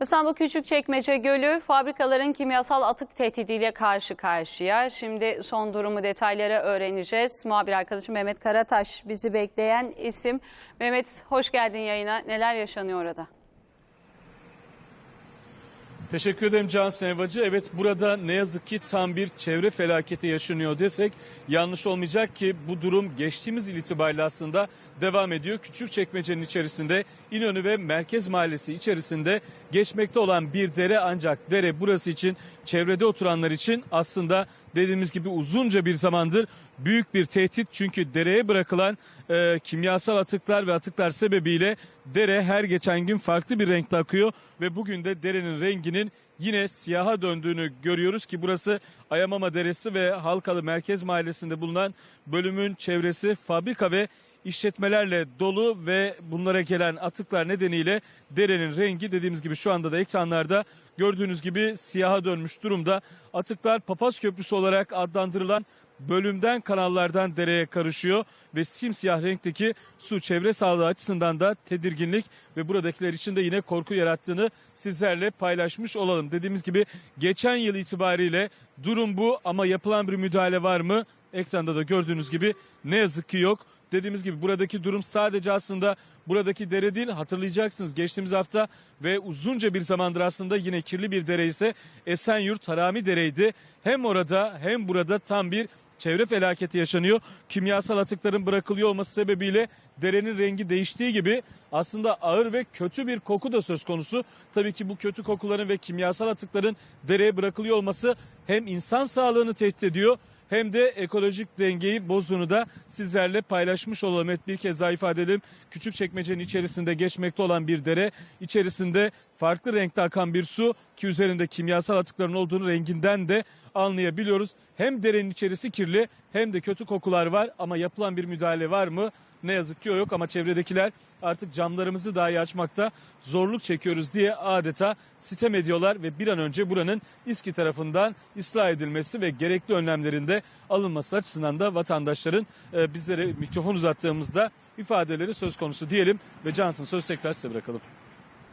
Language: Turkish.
İstanbul Küçükçekmece Gölü fabrikaların kimyasal atık tehdidiyle karşı karşıya. Şimdi son durumu detayları öğreneceğiz. Muhabir arkadaşım Mehmet Karataş bizi bekleyen isim. Mehmet hoş geldin yayına. Neler yaşanıyor orada? Teşekkür ederim Can Senevacı. Evet burada ne yazık ki tam bir çevre felaketi yaşanıyor desek yanlış olmayacak ki bu durum geçtiğimiz yıl itibariyle aslında devam ediyor. Küçükçekmece'nin içerisinde İnönü ve Merkez Mahallesi içerisinde geçmekte olan bir dere ancak dere burası için çevrede oturanlar için aslında dediğimiz gibi uzunca bir zamandır büyük bir tehdit. Çünkü dereye bırakılan e, kimyasal atıklar ve atıklar sebebiyle dere her geçen gün farklı bir renkte akıyor ve bugün de derenin renginin yine siyaha döndüğünü görüyoruz ki burası Ayamama Deresi ve Halkalı Merkez Mahallesi'nde bulunan bölümün çevresi fabrika ve işletmelerle dolu ve bunlara gelen atıklar nedeniyle derenin rengi dediğimiz gibi şu anda da ekranlarda gördüğünüz gibi siyaha dönmüş durumda. Atıklar Papaz Köprüsü olarak adlandırılan bölümden kanallardan dereye karışıyor ve simsiyah renkteki su çevre sağlığı açısından da tedirginlik ve buradakiler için de yine korku yarattığını sizlerle paylaşmış olalım. Dediğimiz gibi geçen yıl itibariyle durum bu ama yapılan bir müdahale var mı? Ekranda da gördüğünüz gibi ne yazık ki yok. Dediğimiz gibi buradaki durum sadece aslında buradaki dere değil hatırlayacaksınız geçtiğimiz hafta ve uzunca bir zamandır aslında yine kirli bir dere ise Esenyurt Harami Dere'ydi. Hem orada hem burada tam bir çevre felaketi yaşanıyor. Kimyasal atıkların bırakılıyor olması sebebiyle derenin rengi değiştiği gibi aslında ağır ve kötü bir koku da söz konusu. Tabii ki bu kötü kokuların ve kimyasal atıkların dereye bırakılıyor olması hem insan sağlığını tehdit ediyor hem de ekolojik dengeyi bozduğunu da sizlerle paylaşmış olalım. Evet bir kez daha ifade edelim. Küçükçekmece'nin içerisinde geçmekte olan bir dere, içerisinde farklı renkte akan bir su ki üzerinde kimyasal atıkların olduğunu renginden de anlayabiliyoruz. Hem derenin içerisi kirli hem de kötü kokular var ama yapılan bir müdahale var mı? Ne yazık ki o yok ama çevredekiler artık camlarımızı dahi açmakta zorluk çekiyoruz diye adeta sitem ediyorlar ve bir an önce buranın İSKİ tarafından ıslah edilmesi ve gerekli önlemlerinde alınması açısından da vatandaşların e, bizlere mikrofon uzattığımızda ifadeleri söz konusu diyelim ve Cansın söz tekrar size bırakalım.